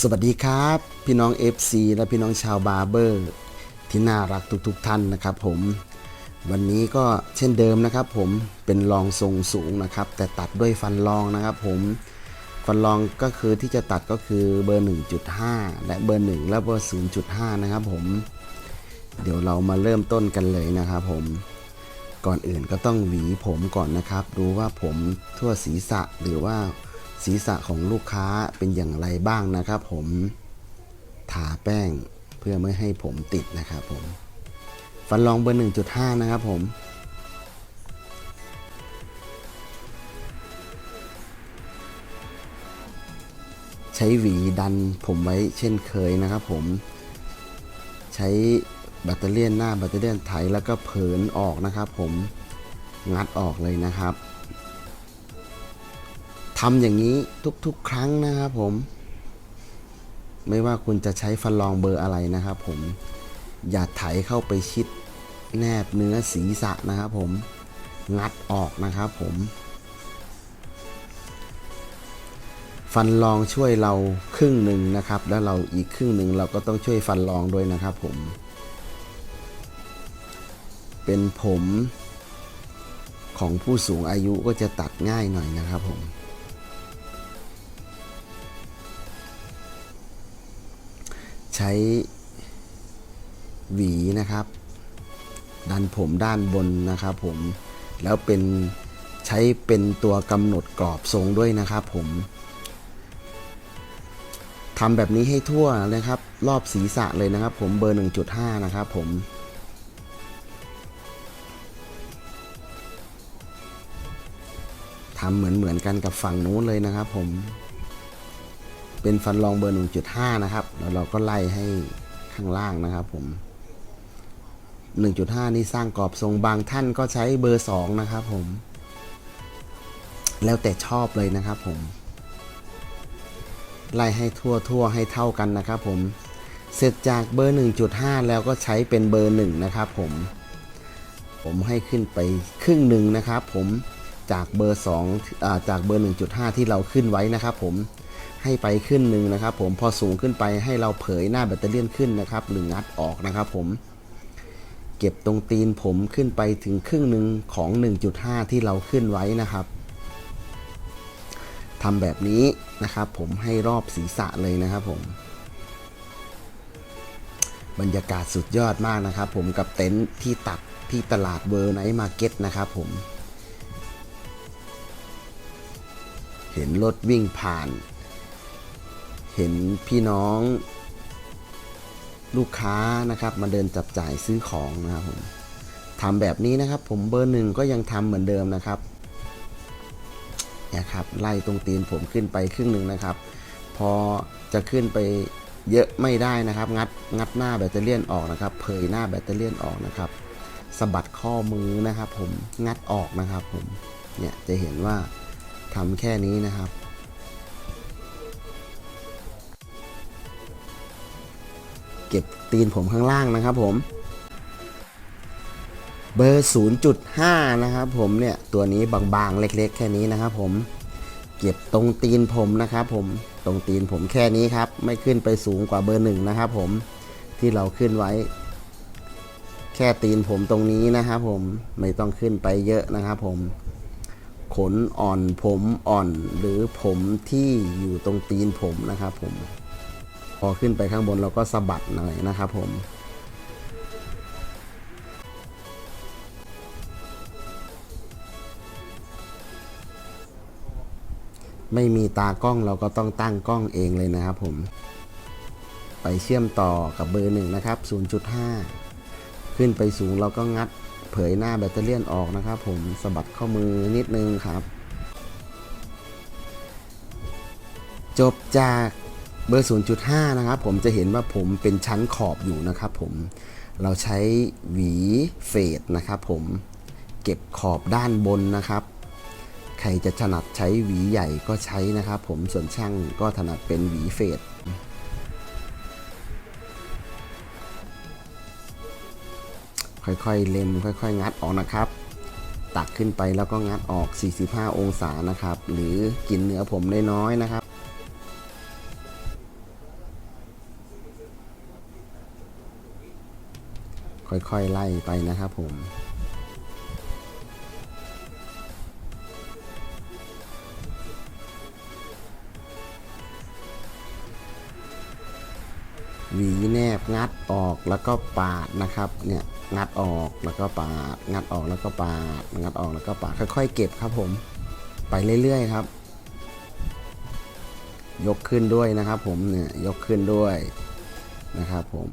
สวัสดีครับ พี่น้อง FC และพี่น้องชาวบาร์เบอร์ ที่น่ารักทุกๆทท่านนะครับผม วันนี้ก็เช่นเดิมนะครับผมเป็นรองทรงสูงนะครับ แต่ตัดด้วยฟันรองนะครับผมฟันรองก็คือที่จะตัดก็คือเบอร์ 1.5 และเบอร์ 1 และเบอร์ 0.5 นะครับผม เดี๋ยวเรามาเริ่มต้นกันเลยนะครับผมก่อนอื่นก็ต้องหวีผมก่อนนะครับ ดูว่าผมทั่วศีรษะหรือว่า ศีรษะของลูกค้าเป็นอย่างไรบ้างนะครับ ผมทาแป้งเพื่อไม่ให้ผมติดนะครับผมฟันรองเบอร์ 1.5 นะครับผมใช้หวีดันผมไว้เช่นเคยนะครับผม ใช้แบตเตอรี่หน้าแบตเตอรี่ไถแล้วก็เผินออกนะครับผมงัดออกเลยนะครับ ทำอย่างนี้ทุกๆ ครั้งนะครับผม ไม่ว่าคุณจะใช้ฟันรองเบอร์อะไรนะครับผมอย่าไถเข้าไปชิดแนบเนื้อศีรษะนะครับผมงัดออกนะครับผม ฟันรองช่วยเราครึ่งหนึ่งนะครับ แล้วเราอีกครึ่งหนึ่งเราก็ต้องช่วยฟันรองด้วยนะครับผม เป็นผมของผู้สูงอายุก็จะตัดง่ายหน่อยนะครับผม ใช้หวีนะครับ ดันผมด้านบนนะครับผมแล้วเป็นใช้เป็นตัวกำหนดกรอบทรงด้วยนะครับผมทำแบบนี้ให้ทั่วเลยครับ รอบศีรษะเลยนะครับ ผมเบอร์ 1.5 นะครับผมทำเหมือนเหมือนกันกับฝั่งนู้นเลยนะครับผม เป็นฟันรองเบอร์ 1.5 นะครับ แล้วเราก็ไล่ให้ข้างล่างนะครับผม 1.5 นี่สร้างกรอบทรงบางท่านก็ใช้เบอร์ 2 นะครับผม แล้วแต่ชอบเลยนะครับผม ไล่ให้ทั่วทั่วให้เท่ากันนะครับผม เสร็จจากเบอร์ 1.5 แล้วก็ใช้เป็นเบอร์ 1 นะครับผม ผมให้ขึ้นไปครึ่งหนึ่งนะครับผม จากเบอร์2อ่าจากเบอร์ 1.5 ที่เราขึ้นไว้นะครับผม ให้ไปขึ้นหนึ่งนะครับ ผมพอสูงขึ้นไปให้เราเผยหน้าแบตเตอรี่ขึ้นนะครับหรืองัดออกนะครับ ผม เก็บตรงตีนผมขึ้นไปถึงครึ่งหนึ่งของ 1.5 ที่เราขึ้นไว้นะครับทำแบบนี้นะครับ ผมให้รอบศีรษะเลยนะครับผมบรรยากาศสุดยอดมากนะครับ ผมกับเต็นท์ที่ตัดที่ตลาดเวอร์ไนท์มาร์เก็ตนะครับผม เห็นรถวิ่งผ่าน เห็นพี่น้องลูกค้านะครับมาเดินจับจ่ายซื้อของนะครับผมทำแบบนี้นะครับ ผมเบอร์หนึ่งก็ยังทำเหมือนเดิมนะครับเนี่ยครับไล่ตรงตีนผมขึ้นไปครึ่งหนึ่งนะครับ พอจะขึ้นไปเยอะไม่ได้นะครับ งัดงัดหน้าแบตเตอรี่นออกนะครับ เผยหน้าแบตเตอรี่นออกนะครับสะบัดข้อมือนะครับ ผมงัดออกนะครับ ผมเนี่ยจะเห็นว่าทำแค่นี้นะครับ เก็บตีนผมข้างล่างนะครับผม เบอร์ 0.5 นะครับผมเนี่ยตัวนี้บางๆเล็กๆ แค่นี้นะครับผม เก็บตรงตีนผมนะครับผมตรงตีนผมแค่นี้ครับ ไม่ขึ้นไปสูงกว่าเบอร์หนึ่งนะครับผมที่เราขึ้นไว้ แค่ตีนผมตรงนี้นะครับผมไม่ต้องขึ้นไปเยอะนะครับผมขนอ่อนผมอ่อนหรือผมที่อยู่ตรงตีนผมนะครับผม อขึ้นไปข้างบนเราก็สะบัดหน่อยนะครับผมไม่มีตากล้องเราก็ต้องตั้งกล้องเองเลยนะครับผม ไปเชื่อมต่อกับเบอร์หนึ่งนะครับ 0.5 ขึ้นไปสูงเราก็งัดเผยหน้าแบตเตอรี่ออกนะครับผมสะบัดข้อมือนิดนึงครับ จบจาก เบอร์ 0.5 นะครับผมจะเห็นว่าผมเป็นชั้นขอบอยู่นะครับผมเราใช้หวีเฟดนะครับผมเก็บขอบด้านบนนะครับ ใครจะถนัดใช้หวีใหญ่ก็ใช้นะครับผมส่วนช่างก็ถนัดเป็นหวีเฟดค่อยๆ เล็มค่อยๆ งัดออกนะครับ ตักขึ้นไปแล้วก็งัดออก 45 องศานะครับ หรือกินเนื้อผมน้อยๆนะครับ ค่อยๆไล่ไปนะครับผมหวีแนบงัดออกแล้วก็ปาดนะครับเนี่ยงัดออกแล้วก็ปาด งัดออกแล้วก็ปาด งัดออกแล้วก็ปาดค่อย ๆ เก็บครับผมไปเรื่อยๆครับ ยกขึ้นด้วยนะครับผมเนี่ยยกขึ้นด้วยนะครับผม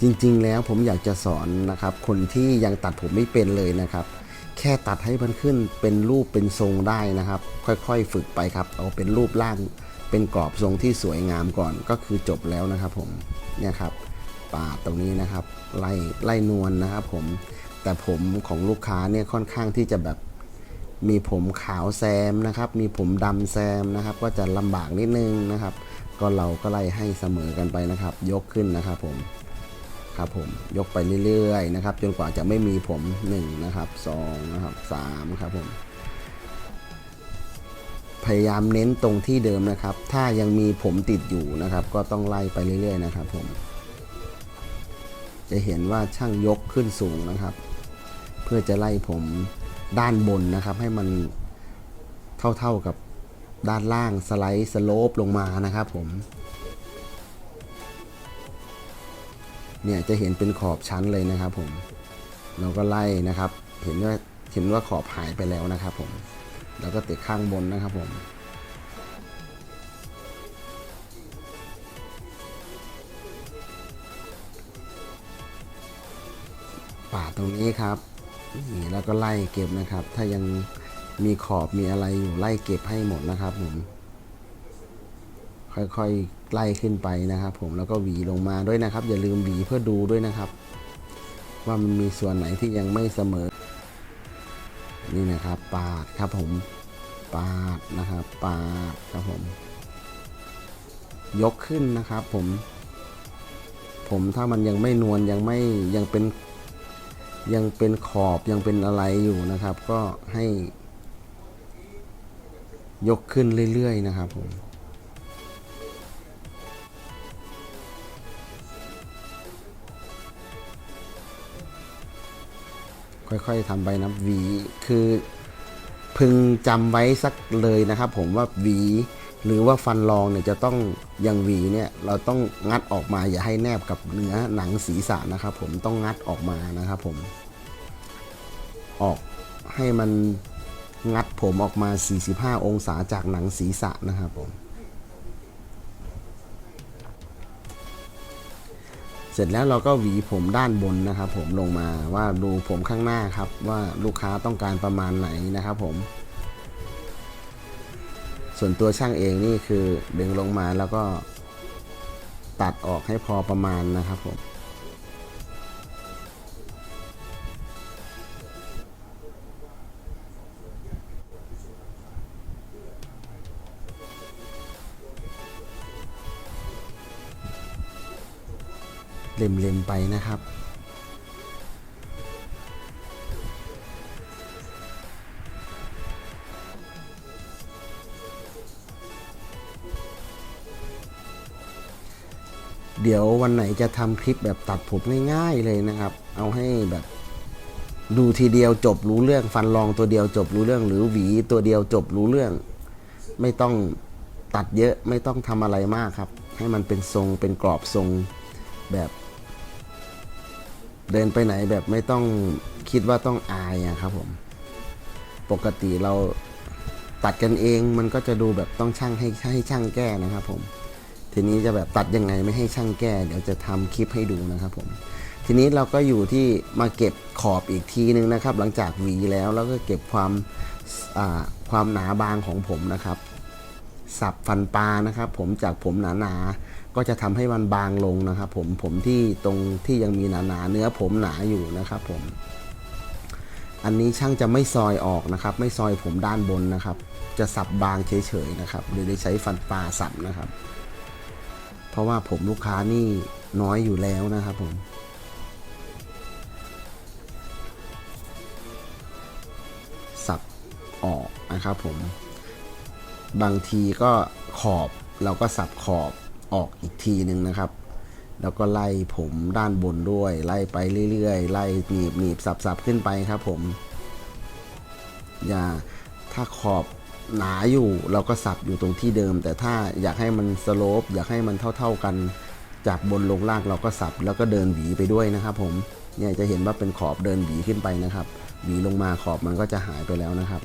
จริงๆ แล้วผมอยากจะสอนนะครับ คนที่ยังตัดผมไม่เป็นเลยนะครับ แค่ตัดให้มันขึ้นเป็นรูปเป็นทรงได้นะครับ ค่อยๆ ฝึกไปครับ เอาเป็นรูปร่าง เป็นกรอบทรงที่สวยงามก่อนก็คือจบแล้วนะครับ ผมเนี่ยครับปาดตรงนี้นะครับ ไล่ไล่นวลนะครับ ผมแต่ผมของลูกค้าเนี่ยค่อนข้างที่จะแบบมีผมขาวแซมนะครับ มีผมดำแซมนะครับ ก็จะลำบากนิดนึงนะครับ ก็เราก็ไล่ให้เสมอกันไปนะครับ ยกขึ้นนะครับผม ครับผมยกไปเรื่อยๆนะครับจนกว่าจะไม่มีผม1นะครับ2นะครับ3ครับผมพยายามเน้นตรงที่เดิมนะครับ ถ้ายังมีผมติดอยู่นะครับ ก็ต้องไล่ไปเรื่อยๆนะครับผม จะเห็นว่าช่างยกขึ้นสูงนะครับ เพื่อจะไล่ผมด้านบนนะครับ ให้มันเท่าๆกับด้านล่างสไลด์สโลปลงมานะครับผม เนี่ยจะเห็นเป็นขอบชั้นเลยนะครับผมเราก็ไล่นะครับเห็นว่าเห็นว่าขอบหายไปแล้วนะครับผมแล้วก็ติดข้างบนนะครับผมป่าดตรงนี้ครับนี่แล้วก็ไล่เก็บนะครับ ถ้ายังมีขอบมีอะไรอยู่ไล่เก็บให้หมดนะครับผม ค่อยๆไล่ขึ้นไปนะครับ ผมแล้วก็หวีลงมาด้วยนะครับ อย่าลืมหวีเพื่อดูด้วยนะครับ ว่ามันมีส่วนไหนที่ยังไม่เสมอ นี่นะครับ ปาดครับผมปาดนะครับ ปาดครับผม ยกขึ้นนะครับ ผม ผมถ้ามันยังไม่นวลยังไม่ยังเป็นยังเป็นขอบยังเป็นอะไรอยู่นะครับ ก็ให้ ยกขึ้นเรื่อยๆนะครับผม ค่อยๆทำไปนะหวีคือพึงจำไว้สักเลยนะครับผมว่าหวีหรือว่าฟันรองเนี่ยจะต้องอย่างหวีเนี่ยเราต้องงัดออกมาอย่าให้แนบกับเนื้อหนังศีรษะนะครับ ผมต้องงัดออกมานะครับผม ออกให้มันงัดผมออกมา 45 องศาจากหนังศีรษะนะครับผม สร็จแล้วเราก็หวีผมด้านบนนะครับผมลงมาว่าดูผมข้างหน้าครับว่าลูกค้าต้องการประมาณไหนนะครับผม ส่วนตัวช่างเองนี่คือดึงลงมาแล้วก็ตัดออกให้พอประมาณนะครับผม เล็มๆไปนะครับ เดี๋ยววันไหนจะทำคลิปแบบตัดผมง่ายๆเลยนะครับ เอาให้แบบดูทีเดียวจบรู้เรื่องฟันรองตัวเดียวจบรู้เรื่อง หรือหวีตัวเดียวจบรู้เรื่อง ไม่ต้องตัดเยอะไม่ต้องทำอะไรมากครับ ให้มันเป็นทรงเป็นกรอบทรงแบบ เดินไปไหนแบบไม่ต้องคิดว่าต้องอายอะครับผม ปกติเราตัดกันเองมันก็จะดูแบบต้องช่างให้ให้ช่างแก้นะครับผม ทีนี้จะแบบตัดยังไงไม่ให้ช่างแก้ เดี๋ยวจะทำคลิปให้ดูนะครับผม ทีนี้เราก็อยู่ที่มาเก็บขอบอีกทีนึงนะครับ หลังจากหวีแล้วแล้วก็เก็บความความหนาบางของผมนะครับ สับฟันปลานะครับผมจากผมหนาๆก็จะทำให้มันบางลงนะครับผมผมที่ตรงที่ยังมีหนาๆเนื้อผมหนาอยู่นะครับผม อันนี้ช่างจะไม่ซอยออกนะครับ ไม่ซอยผมด้านบนนะครับ จะสับบางเฉยๆนะครับโดยได้ใช้ฟันปลาสับนะครับ เพราะว่าผมลูกค้านี่น้อยอยู่แล้วนะครับผมสับออกนะครับผม บางทีก็ขอบเราก็สับขอบออกอีกทีหนึ่งนะครับ แล้วก็ไล่ผมด้านบนด้วย ไล่ไปเรื่อยๆ ไล่หนีบหนีบสับสับขึ้นไปครับผม อย่าถ้าขอบหนาอยู่เราก็สับอยู่ตรงที่เดิม แต่ถ้าอยากให้มันสโลปอยากให้มันเท่า ๆกัน จากบนลงล่างเราก็สับแล้วก็เดินหวีไปด้วยนะครับ ผมเนี่ยจะเห็นว่าเป็นขอบเดินหวีขึ้นไปนะครับหวีลงมาขอบมันก็จะหายไปแล้วนะครับ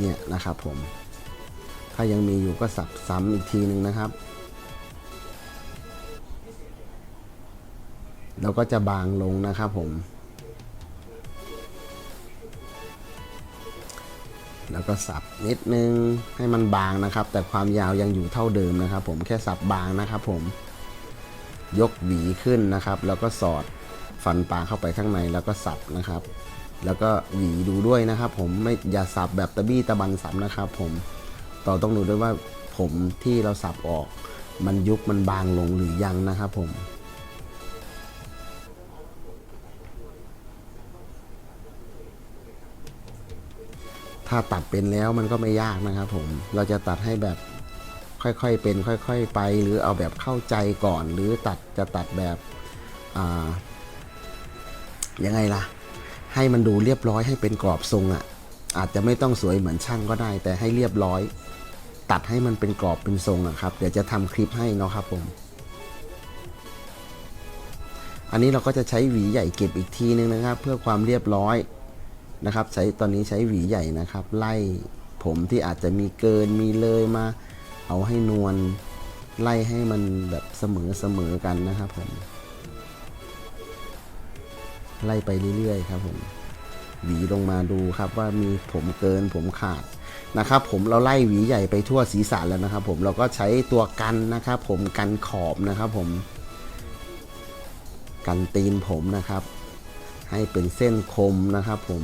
เนี่ยนะครับผม ถ้ายังมีอยู่ก็สับซ้ำอีกทีหนึ่งนะครับ แล้วก็จะบางลงนะครับผม แล้วก็สับนิดนึงให้มันบางนะครับ แต่ความยาวยังอยู่เท่าเดิมนะครับ ผมแค่สับบางนะครับผม ยกหวีขึ้นนะครับ แล้วก็สอดฟันปลาเข้าไปข้างในแล้วก็สับนะครับ แล้วก็หวีดูด้วยนะครับผมไม่อย่าสับแบบตะบี้ตะบันสับนะครับผมต่อต้องดูด้วยว่าผมที่เราสับออก มันยุบมันบางลงหรือยังนะครับผมถ้าตัดเป็นแล้วมันก็ไม่ยากนะครับผม เราจะตัดให้แบบค่อยๆเป็น ค่อยๆ ไป หรือเอาแบบเข้าใจก่อน หรือตัดจะตัดแบบ อ่า ยังไงล่ะ ให้มันดูเรียบร้อยให้เป็นกรอบทรงอะ่ะ อาจจะไม่ต้องสวยเหมือนช่างก็ได้ แต่ให้เรียบร้อย ตัดให้มันเป็นกรอบเป็นทรงอะครับ เดี๋ยวจะทำคลิปให้เนาะครับผม อันนี้เราก็จะใช้หวีใหญ่เก็บอีกทีนึงนะครับ เพื่อความเรียบร้อยนะครับ ใช้ตอนนี้ใช้หวีใหญ่นะครับ ไล่ผมที่อาจจะมีเกินมีเลยมา เอาให้นวลไล่ให้มันแบบเสมอเสมอกันนะครับผม ไล่ไปเรื่อยๆครับผมหวีลงมาดูครับว่ามีผมเกินผมขาดนะครับผมเราไล่หวีใหญ่ไปทั่วศีรษะแล้วนะครับ ผมเราก็ใช้ตัวกันนะครับ ผมกันขอบนะครับ ผม กันตีนผมนะครับ ให้เป็นเส้นคมนะครับ ผม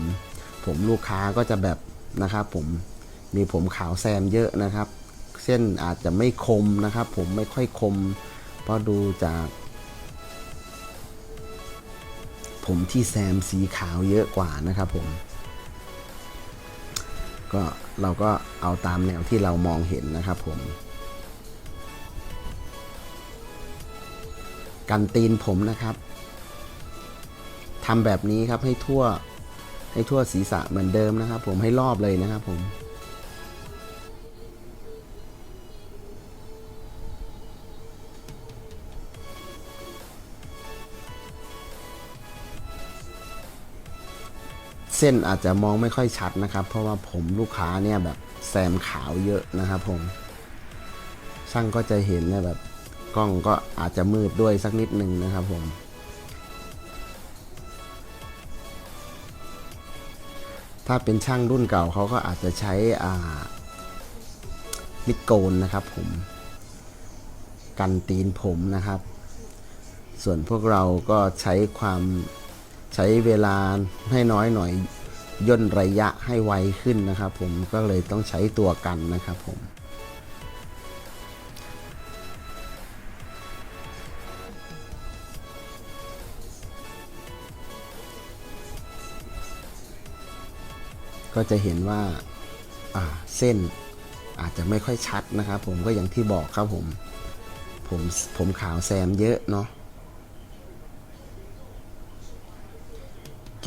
ผมลูกค้าก็จะแบบนะครับ ผมมีผมขาวแซมเยอะนะครับ เส้นอาจจะไม่คมนะครับ ผมไม่ค่อยคมเพราะดูจาก ผมที่แซมสีขาวเยอะกว่านะครับผม ก็เราก็เอาตามแนวที่เรามองเห็นนะครับผม กันตีนผมนะครับทำแบบนี้ครับให้ทั่วให้ทั่วศีรษะเหมือนเดิมนะครับ ผมให้รอบเลยนะครับผม เส้นอาจจะมองไม่ค่อยชัดนะครับ เพราะว่าผมลูกค้าเนี่ยแบบแซมขาวเยอะนะครับผม ช่างก็จะเห็นเนี่ยแบบกล้องก็อาจจะมืดด้วยสักนิดนึงนะครับผม ถ้าเป็นช่างรุ่นเก่าเขาก็อาจจะใช้อ่ามิโกนนะครับผม กันตีนผมนะครับ ส่วนพวกเราก็ใช้ความ ใช้เวลาให้น้อยหน่อยย่นระยะให้ไวขึ้นนะครับ ผมก็เลยต้องใช้ตัวกันนะครับผมก็จะเห็นว่าเส้นอาจจะไม่ค่อยชัดนะครับ ผมก็อย่างที่บอกครับผมผมผมขาวแซมเยอะเนาะ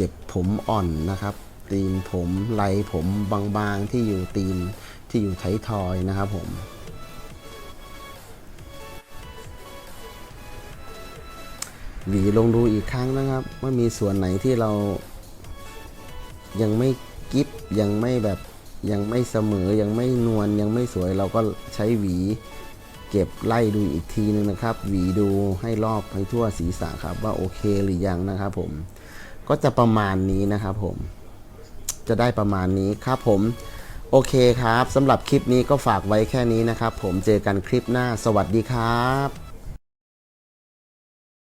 เก็บผมอ่อนนะครับ ตีนผมไหลผมบางๆที่อยู่ตีนที่อยู่ไทยทอยนะครับผมหวีลงดูอีกครั้งนะครับ ว่ามีส่วนไหนที่เรายังไม่กิฟยังไม่แบบยังไม่เสมอยังไม่นวลยังไม่สวยเราก็ใช้หวี เก็บไล่ดูอีกทีนึงนะครับ หวีดูให้รอบให้ทั่วศีรษะครับว่าโอเคหรือยังนะครับผม ก็จะประมาณนี้นะครับผม จะได้ประมาณนี้ครับผม โอเคครับสำหรับคลิปนี้ก็ฝากไว้แค่นี้นะครับผมเจอกันคลิปหน้า สวัสดีครับ